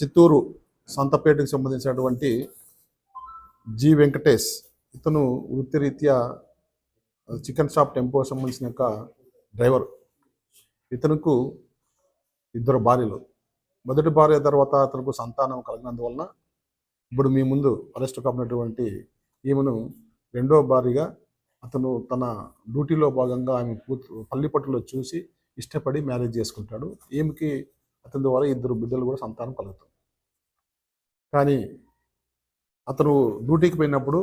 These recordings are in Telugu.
చిత్తూరు సంతపేటకు సంబంధించినటువంటి జి వెంకటేష్. ఇతను వృత్తిరీత్యా చికెన్ షాప్ టెంపో సంబంధించిన యొక్క డ్రైవర్. ఇతనుకు ఇద్దరు భార్యలు. మొదటి భార్య తర్వాత అతనికి సంతానం కలిగినందువలన ఇప్పుడు మీ ముందు అరెస్ట్ కాబడినటువంటి ఈమెను రెండో భార్యగా అతను తన డ్యూటీలో భాగంగా ఆమె కూతురు పల్లిపట్టులో చూసి ఇష్టపడి మ్యారేజ్ చేసుకుంటాడు. ఈమెకి అతని ద్వారా ఇద్దరు బిడ్డలు కూడా సంతానం కలుగుతారు కానీ అతను డ్యూటీకి పోయినప్పుడు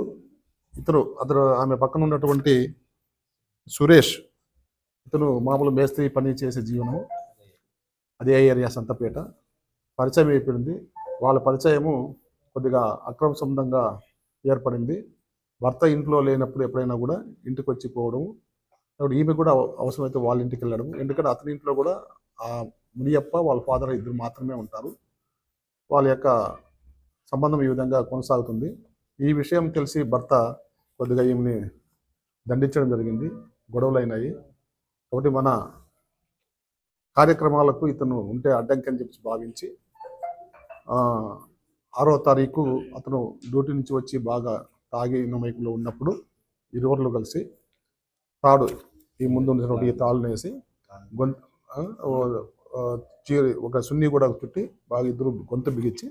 ఇతను అతను ఆమె పక్కన ఉన్నటువంటి సురేష్ ఇతను మామూలు మేస్త్రి పని చేసే జీవనం. అదే ఏరియా సంతపేట పరిచయం అయిపోయింది. వాళ్ళ పరిచయము కొద్దిగా అక్రమ సంబంధంగా ఏర్పడింది. భర్త ఇంట్లో లేనప్పుడు ఎప్పుడైనా కూడా ఇంటికి వచ్చి పోవడం అప్పుడు ఈమె కూడా అవసరమైతే వాళ్ళ ఇంటికి వెళ్ళడం ఎందుకంటే అతని ఇంట్లో కూడా ఆ మునియప్ప వాళ్ళ ఫాదర్ ఇద్దరు మాత్రమే ఉంటారు. వాళ్ళ యొక్క సంబంధం ఈ విధంగా కొనసాగుతుంది. ఈ విషయం తెలిసి భర్త కొద్దిగా ఈమెని దండించడం జరిగింది. గొడవలు అయినాయి కాబట్టి మన కార్యక్రమాలకు ఇతను ఉంటే అడ్డంకి అని చెప్పి భావించి ఆరో తారీఖు అతను డ్యూటీ నుంచి వచ్చి బాగా తాగి మైకులో ఉన్నప్పుడు ఇరువురులు కలిసి తాడు ఈ ముందు ఉన్నటువంటి ఈ తాళ్ళను వేసి గొంత చీర చీరి ఒక సున్ని కూడా చుట్టి బాగా ఇద్దరు గొంతు బిగించి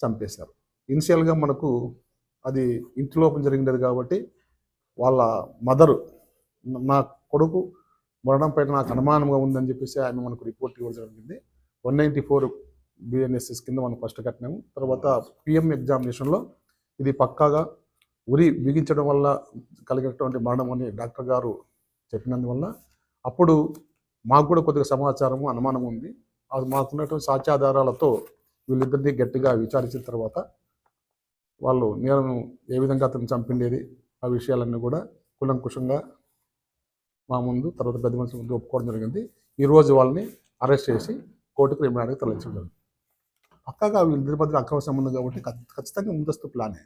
చంపేశారు. ఇనిషియల్గా మనకు అది ఇంటి జరిగినది కాబట్టి వాళ్ళ మదరు నా కొడుకు మరణం పైన నాకు అనుమానంగా ఉందని చెప్పేసి ఆయన మనకు రిపోర్ట్ ఇవ్వడం జరిగింది. వన్ నైంటీ ఫోర్ బిఎన్ఎస్ఎస్ కింద మనం ఫస్ట్ కట్టినాము. తర్వాత పిఎం ఎగ్జామినేషన్లో ఇది పక్కాగా ఉరి బిగించడం వల్ల కలిగినటువంటి మరణం అని డాక్టర్ గారు చెప్పినందువల్ల అప్పుడు మాకు కూడా కొద్దిగా సమాచారము అనుమానం ఉంది. అది మాకున్నటువంటి సాక్ష్యాధారాలతో వీళ్ళిద్దరిని గట్టిగా విచారించిన తర్వాత వాళ్ళు నేను ఏ విధంగా అతను చంపిండేది ఆ విషయాలన్నీ కూడా కులంకుశంగా మా ముందు తర్వాత పెద్ద మనిషి ముందు ఒప్పుకోవడం జరిగింది. ఈరోజు వాళ్ళని అరెస్ట్ చేసి కోర్టుకు రిమాండ్కి తరలించడం. జరిగింది పక్కాగా వీళ్ళిద్దరి మధ్య అక్రమ సంబంధం కాబట్టి ఖచ్చితంగా ముందస్తు ప్లానే.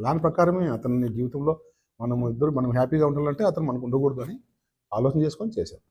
ప్లాన్ ప్రకారమే అతని జీవితంలో మనం ఇద్దరు మనం హ్యాపీగా ఉండాలంటే అతను మనకు ఉండకూడదు అని ఆలోచన చేసుకొని చేశారు.